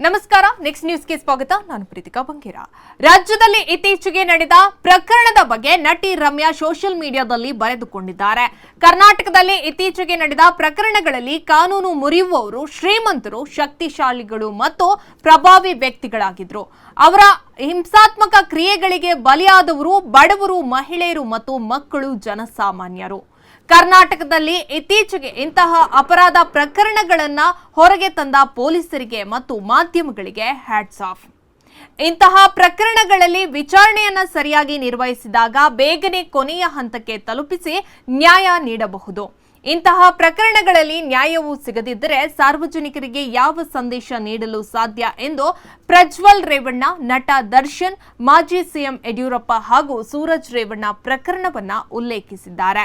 ನಮಸ್ಕಾರ ನೆಕ್ಸ್ಟ್ ನ್ಯೂಸ್ಗೆ ಸ್ವಾಗತ. ನಾನು ಪ್ರೀತಿಕಾ ಬಂಗೇರ. ರಾಜ್ಯದಲ್ಲಿ ಇತ್ತೀಚೆಗೆ ನಡೆದ ಪ್ರಕರಣದ ಬಗ್ಗೆ ನಟಿ ರಮ್ಯಾ ಸೋಷಿಯಲ್ ಮೀಡಿಯಾದಲ್ಲಿ ಬರೆದುಕೊಂಡಿದ್ದಾರೆ. ಕರ್ನಾಟಕದಲ್ಲಿ ಇತ್ತೀಚೆಗೆ ನಡೆದ ಪ್ರಕರಣಗಳಲ್ಲಿ ಕಾನೂನು ಮುರಿಯುವವರು, ಶ್ರೀಮಂತರು, ಶಕ್ತಿಶಾಲಿಗಳು ಮತ್ತು ಪ್ರಭಾವಿ ವ್ಯಕ್ತಿಗಳಾಗಿದ್ರು. ಅವರ ಹಿಂಸಾತ್ಮಕ ಕ್ರಿಯೆಗಳಿಗೆ ಬಲಿಯಾದವರು ಬಡವರು, ಮಹಿಳೆಯರು ಮತ್ತು ಮಕ್ಕಳು ಜನಸಾಮಾನ್ಯರು. ಕರ್ನಾಟಕದಲ್ಲಿ ಇತ್ತೀಚೆಗೆ ಇಂತಹ ಅಪರಾಧ ಪ್ರಕರಣಗಳನ್ನ ಹೊರಗೆ ತಂದ ಪೊಲೀಸರಿಗೆ ಮತ್ತು ಮಾಧ್ಯಮಗಳಿಗೆ ಹ್ಯಾಟ್ಸ್ ಆಫ್ ಇಂತಹ ಪ್ರಕರಣಗಳಲ್ಲಿ ವಿಚಾರಣೆಯನ್ನ ಸರಿಯಾಗಿ ನಿರ್ವಹಿಸಿದಾಗ ಬೇಗನೆ ಕೊನೆಯ ಹಂತಕ್ಕೆ ತಲುಪಿಸಿ ನ್ಯಾಯ ನೀಡಬಹುದು. ಇಂತಹ ಪ್ರಕರಣಗಳಲ್ಲಿ ನ್ಯಾಯವು ಸಿಗದಿದ್ದರೆ ಸಾರ್ವಜನಿಕರಿಗೆ ಯಾವ ಸಂದೇಶ ನೀಡಲು ಸಾಧ್ಯ ಎಂದು ಪ್ರಜ್ವಲ್ ರೇವಣ್ಣ, ನಟ ದರ್ಶನ್, ಮಾಜಿ ಸಿಎಂ ಯಡಿಯೂರಪ್ಪ ಹಾಗೂ ಸೂರಜ್ ರೇವಣ್ಣ ಪ್ರಕರಣವನ್ನ ಉಲ್ಲೇಖಿಸಿದ್ದಾರೆ.